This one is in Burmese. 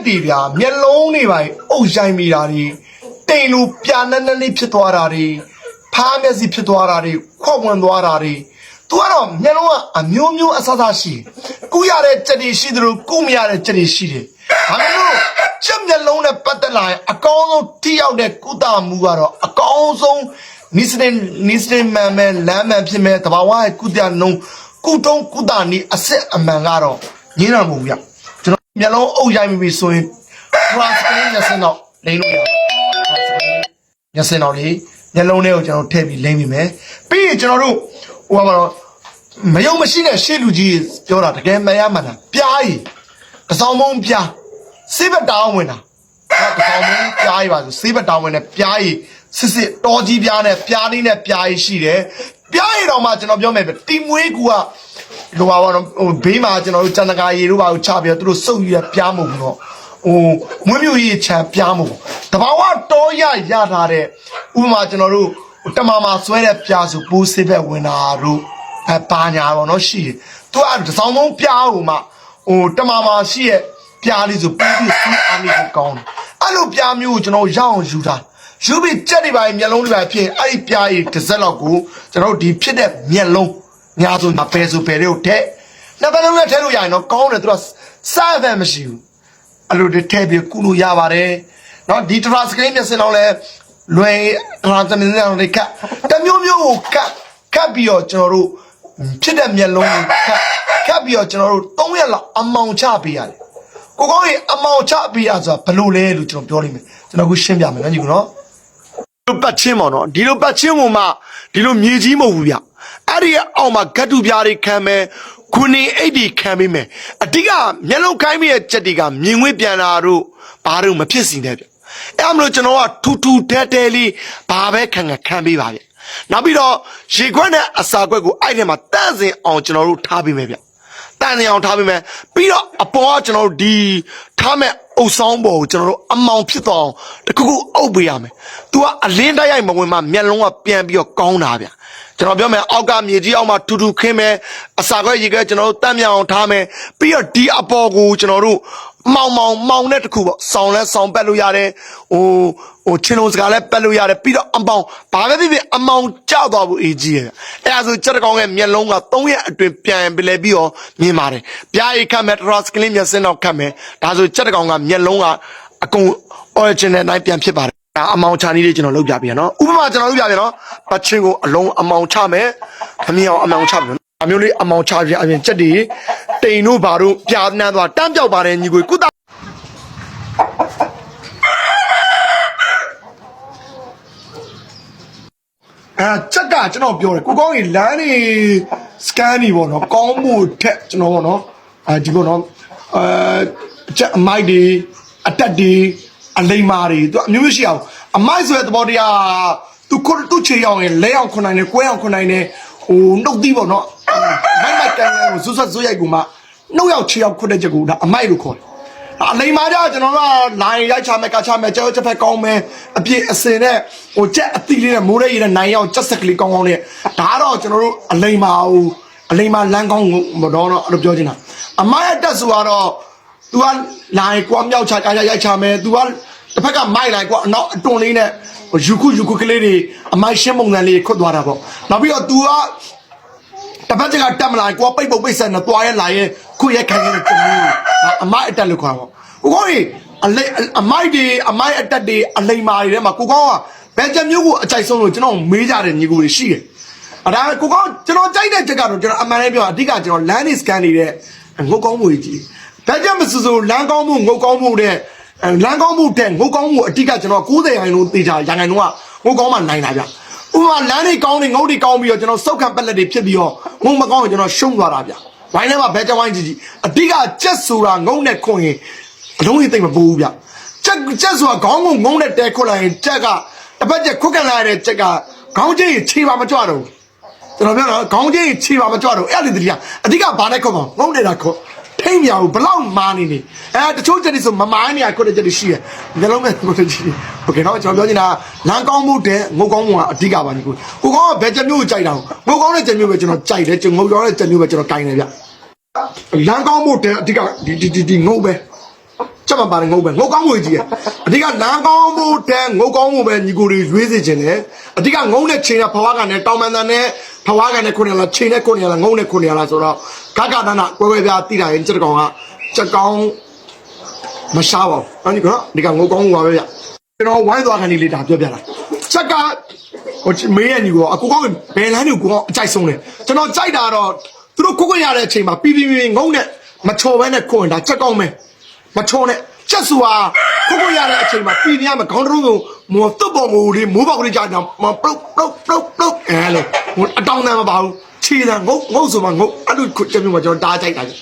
က်တွေဗျာမျက်လုံးတွေပါအုပ်ဆိုင်မိတာတွေတိမ်လိုပြာနက်နက်လေးဖြစ်သွားတာတွေဖားမျက်စိဖြစ်သွားတာတွေခွက်ဝင်သွားတာတွေသူကတော့မျက်လုံးကအမျိုးမျိုးအဆဆရှိတယ်ကုရတဲ့ကြက်တွေရှိသလိုကုမရတဲ့ကြက်တွေရှိတယ်ဒါပေမဲ့လို့ချက်မျက်လုံးနဲ့ပတ်သက်လာရင်အကောင်းဆုံးထိရောက်တဲ့ကုသမှုကတော့အကောင်းဆုံးနိစတင်နိစတင်မန်မဲလမ်းမှန်ဖြစ်မဲ့တဘာဝရဲ့ကုသနှုံကုတုံးကုသနီအစစ်အမှန်ကတော့ညင်းတော်မူဗျကျွန်တော် မျက်လုံးအုပ်ရိုက်မိပြီဆိုရင် cross screen မျက်စင်တော့လိမ့်လို့ရတယ် cross screen မျက်စင်တော့လေမျက်လုံးလေးကိုကျွန်တော်ထည့်ပြီးလိမ့်မိမယ်ပြီးရင်ကျွန်တော်တို့ဟိုမှာတော့မယုံမရှိတဲ့ရှေ့လူကြီးပြောတာတကယ်မရမှန်တာပြားကြီးတစ်ဆောင်မုံပြားစေးဘက်တောင်းဝင်တာဟုတ်တစ်ဆောင်မုံပြားကြီးပါဆိုစေးဘက်တောင်းဝင်တဲ့ပြားကြီးစစ်စစ်တော်ကြီးပြားနဲ့ပြားလေးနဲ့ပြားကြီးရှိတယ်ပြားရည်တော့မှကျွန်တော်ပြောမယ်ပဲတီမွေးကူက လိုပါတော့ဟိုဘေးမှာကျွန်တော်တို့စန္ဒကာရေတို့ပါကိုချပြီးတော့သူတို့စုပ်ယူရပြားမဟုတ်ဘူးတော့ဟိုမွေးမြူရေးချံပြားမဟုတ်တဘာဝတော်ရရထားတဲ့ဥပမာကျွန်တော်တို့တမမာဆွဲတဲ့ပြားဆိုပိုးစေးဘက်ဝင်တာတို့အဲပါညာပေါ့နော်ရှိတယ်သူကတစ်ဆောင်လုံးပြားဟိုမှာဟိုတမမာရှိရဲ့ပြားလေးဆိုပိုးပြီးစူးအားလေးကိုကောင်းတယ်အဲ့လိုပြားမျိုးကိုကျွန်တော်ရအောင်ယူတာယူပြီးကြက်တွေပါမျက်လုံးတွေပါဖြစ်အဲ့ဒီပြားကြီးတစ်စက်လောက်ကိုကျွန်တော်တို့ဒီဖြစ်တဲ့မျက်လုံး ညဆိုညပဲဆိုပဲတွေကိုထက်နှစ်ပတ်လုံးနဲ့ထည့်လို့ရရင်တော့ကောင်းတယ်သူကစာဖန်မရှိဘူးအဲ့လိုတွေထည့်ပြီးကုလို့ရပါတယ်နော်ဒီ transcribe မျက်စင်တော့လဲလွယ် transcribe မျက်စင်တော့ကတမျိုးမျိုးကိုကတ်ကတ်ပြီးတော့ကျွန်တော်တို့ဖြစ်တဲ့မျက်လုံးကိုကတ်ကတ်ပြီးတော့ကျွန်တော်တို့၃ရက်လောက်အမောင်ချပေးရတယ်ကိုကောင်းရေအမောင်ချပေးရဆိုတာဘယ်လိုလဲလို့ကျွန်တော်ပြောနေမယ်ကျွန်တော်ခုရှင်းပြမယ်နော်ညီကနော် လိုပတ်ချင်းပေါ့နော်ဒီလိုပတ်ချင်းကိုမှဒီလိုမြေကြီးမဟုတ်ဘူးဗျအဲ့ဒီအောက်မှာဂတ်တူပြားတွေခံမယ်ခုနေအိတ်တွေခံမိမယ်အဓိကမျက်လုံးခိုင်းမိရဲ့ချက်တွေကမြင်ငွေပြန်လာတို့ဘာတို့မဖြစ်စီနဲ့ဗျအဲ့မလို့ကျွန်တော်ကထူထူတဲတဲလေးဘာပဲခံခံခံပေးပါဗျနောက်ပြီးတော့ရေခွက်နဲ့အစာခွက်ကိုအဲ့ထဲမှာတန့်စင်အောင်ကျွန်တော်တို့ထားပေးမယ်ဗျ တန်နေအောင်ထားပေးမယ်ပြီးတော့အပေါ်ကကျွန်တော်တို့ဒီထားမဲ့အုပ်ဆောင်ပေါ်ကိုကျွန်တော်တို့အမောင်ဖြစ်သွားအောင်တခုခုအုပ်ပေးရမယ်။ तू ကအလင်းတိုက်ရိုက်မဝင်မှမျက်လုံးကပြန်ပြီးတော့ကောင်းတာဗျ။ကျွန်တော်ပြောမယ်အောက်ကမြေကြီးအောက်မှာထူထူခင်းမယ်အစာခွဲရေခဲကျွန်တော်တို့တတ်မြောင်အောင်ထားမယ်ပြီးတော့ဒီအပေါ်ကိုကျွန်တော်တို့ မောင်မောင်မောင်တဲ့တခုပေါ့ဆောင်းလဲဆောင်းပက်လို့ရတယ်ဟိုဟိုချင်းလုံးစကားလဲပက်လို့ရတယ်ပြီးတော့အမောင်ဘာပဲဖြစ်ဖြစ်အမောင်ကြောက်သွားဖို့အေးကြီးရဲ့အဲ့ဒါဆိုကြက်တကောင်ရဲ့မျက်လုံးက3ရက်အတွင်းပြန်ပြလဲပြီးတော့မြင်ပါတယ်ပြားရိတ်ခတ်မယ်ထရစကလင်းမျက်စင်းတော့ခတ်မယ်ဒါဆိုကြက်တကောင်ကမျက်လုံးကအကုန် original တိုင်းပြန်ဖြစ်ပါတယ်ဒါအမောင်ချာနီးလေးကျွန်တော်လုပ်ပြပြရနော်ဥပမာကျွန်တော်လုပ်ပြပြနော်ပတ်ချင်းကိုအလုံးအမောင်ချမယ်မမြင်အောင်အမောင်ချမယ် အမျိုးလေးအမောင်ချပြအပြင်ကြက်တွေတိန်တို့ဘာတို့ပြားနှမ်းသွားတမ်းပြောက်ပါတယ်ညီကိုကုသအဲချက်ကကျွန်တော်ပြောတယ်ကိုကောင်းကြီးလမ်းနေစကန်နေပေါ့နော်ကောင်းမှုထက်ကျွန်တော်ပေါ့နော်အဲဒီပေါ့နော်အဲချက်အမိုက်တွေအတက်တွေအလိမ္မာတွေသူအမျိုးမျိုးရှိအောင်အမိုက်ဆိုတဲ့သဘောတရားသူခုသူချေအောင်ရင်လဲအောင်ခွန်နိုင်တယ်ကွဲအောင်ခွန်နိုင်တယ်ဟိုနှုတ်သီးပေါ့နော် မိုက်မိုက်ကန်ကန်ကိုဇွတ်ဇွတ်ဇွတ်ရိုက်ကူမှနှုတ်ရောက်ချေအောင်ခွတ်တဲ့ချက်ကိုဒါအမိုက်လို့ခေါ်တယ် အလိမ္မာကြကျွန်တော်ကလိုင်းရိုက်ချမယ်ကချမယ်ကြောက်ချက်ဖက်ကောင်းမယ်အပြည့်အစင်နဲ့ဟိုချက်အသီးလေးနဲ့မိုးရဲရည်နဲ့နိုင်ရောက်ချက်ဆက်ကလေးကောင်းကောင်းနဲ့ဒါတော့ကျွန်တော်တို့အလိမ္မာဟိုအလိမ္မာလမ်းကောင်းမတော်တော့အဲ့လိုပြောချင်တာအမရဲ့တက်ဆိုတော့ तू ကလိုင်းကွာမြောက်ချကြရိုက်ချမယ် तू ကတစ်ဖက်ကမိုက်လိုက်ကွာအနောက်အတွန်းလေးနဲ့ယူခုယူခုကလေးတွေအမိုက်ရှင်းပုံစံလေးခွတ်သွားတာပေါ့နောက်ပြီးတော့ तू က တပတ်ကတက်မလာကိုပိတ်ပုတ်ပိတ်ဆက်နဲ့တွားရဲလာရဲခုရဲခိုင်ရဲတမီးအမိုက်အတက်လို့ခေါ်ပါကိုကောကြီးအလိအမိုက်တွေအမိုက်အတက်တွေအလိမ္မာတွေထဲမှာကိုကောကဘယ်ချက်မျိုးကိုအကြိုက်ဆုံးလို့ကျွန်တော်မေးကြတယ်ညီကိုတွေရှိတယ်အဲ့ဒါကိုကောကျွန်တော်ကြိုက်တဲ့ချက်ကတော့ကျွန်တော်အမှန်တည်းပြောအဓိကကျွန်တော် land is scan နေတဲ့ငုတ်ကောင်းမှုကြီးဘယ်ချက်မစစိုးလမ်းကောင်းမှုငုတ်ကောင်းမှုတဲ့လမ်းကောင်းမှုတဲ့ငုတ်ကောင်းမှုအဓိကကျွန်တော်90ရာခိုင်နှုန်းသေချာရာခိုင်နှုန်းကငုတ်ကောင်းမှနိုင်တာဗျ ဥပမာလမ်းတွေကောင်းတွေငုတ်တွေကောင်းပြီးတော့ကျွန်တော်စောက်ခံပက်လက်တွေဖြစ်ပြီးတော့ငုံမကောင်းရင်ကျွန်တော်ရှုံးသွားတာဗျဝိုင်းထဲမှာဘဲကြဝိုင်းကြီးကြီးအဓိကကြက်ဆိုတာငုံနဲ့ခွန်ရင်အလုံးကြီးသိမ့်မပူဘူးဗျကြက်ကြက်ဆိုတာခေါင်းကိုငုံနဲ့တဲခွတ်လိုက်ရင်ကြက်ကတစ်ပတ်ကျက်ခွတ်ကန်လာတဲ့ကြက်ကခေါင်းကြီးခြေပါမကြွတော့ဘူးကျွန်တော်ပြောတော့ခေါင်းကြီးခြေပါမကြွတော့အဲ့ဒီတတိယအဓိကဘာနဲ့ခွတ်မငုံနေတာခွတ် ထိမ့်မြောင်ဘလောက်မာနေနေအဲတချို့ချက်တွေဆိုမမိုင်းနေရခွတ်တဲ့ချက်တွေရှိတယ်ညလုံးမဲ့ခွတ်တဲ့ချက်တွေโอเคတော့ကျွန်တော်ပြောနေတာလမ်းကောင်းမှုတဲ့ငုတ်ကောင်းမှုကအဓိကပါညီကိုကိုကောင်းကဘယ်ချက်မျိုးကိုကြိုက်တာငုတ်ကောင်းတဲ့ချက်မျိုးပဲကျွန်တော်ကြိုက်တယ်ကျွန်တော်ငုတ်ကောင်းတဲ့ချက်မျိုးပဲကျွန်တော်ကြိုက်နေဗျလမ်းကောင်းမှုတဲ့အဓိကဒီဒီဒီငုတ်ပဲ ချက်မပါတယ်ငုတ်ပဲငုတ်ကောင်းမှုကြီးရဲ့အဓိကနားကောင်းမှုတန်းငုတ်ကောင်းမှုပဲညီကိုတွေရွေးစေခြင်းတယ်အဓိကငုံနဲ့ချိန်နဲ့ဖဝါကန်နဲ့တောင်မန်တန်နဲ့ဖဝါကန်နဲ့ခုနေလားချိန်နဲ့ခုနေလားငုံနဲ့ခုနေလားဆိုတော့ဂဂဒနာကွဲကွဲပြားတိတာရင်ချက်ကောင်ကချက်ကောင်းမရှားပါဘူးအဲ့ဒီကတော့ဒီကငုတ်ကောင်းမှုပါပဲဗျကျွန်တော်ဝိုင်းသွားခံနေလေးဒါပြောပြတာချက်ကဟိုမေးရညီကောအကူကောင်းဘယ်လမ်းကိုကောအကြိုက်ဆုံးလဲကျွန်တော်ကြိုက်တာတော့သူတို့ခုခွင့်ရတဲ့အချိန်မှာပြီးပြီးပြီးငုံနဲ့မချော်ဘဲနဲ့ခွန်တာချက်ကောင်းမယ် မချောနဲ့ချက်စုဟာခုခုရတဲ့အချိန်မှာပြည်ပြမှာခေါင်းတုံးကိုမော်တုတ်ပေါ်မူလေးမိုးပေါက်ကလေးကြာတော့မပလုတ်ပလုတ်ပလုတ်ပလုတ်အဲလေဟိုအတောင်းတမ်းမပါဘူးခြေတံငုတ်ငုတ်ဆိုမှငုတ်အဲ့လိုချက်မျိုးမှာကျွန်တော်တားကြိုက်တာကြီး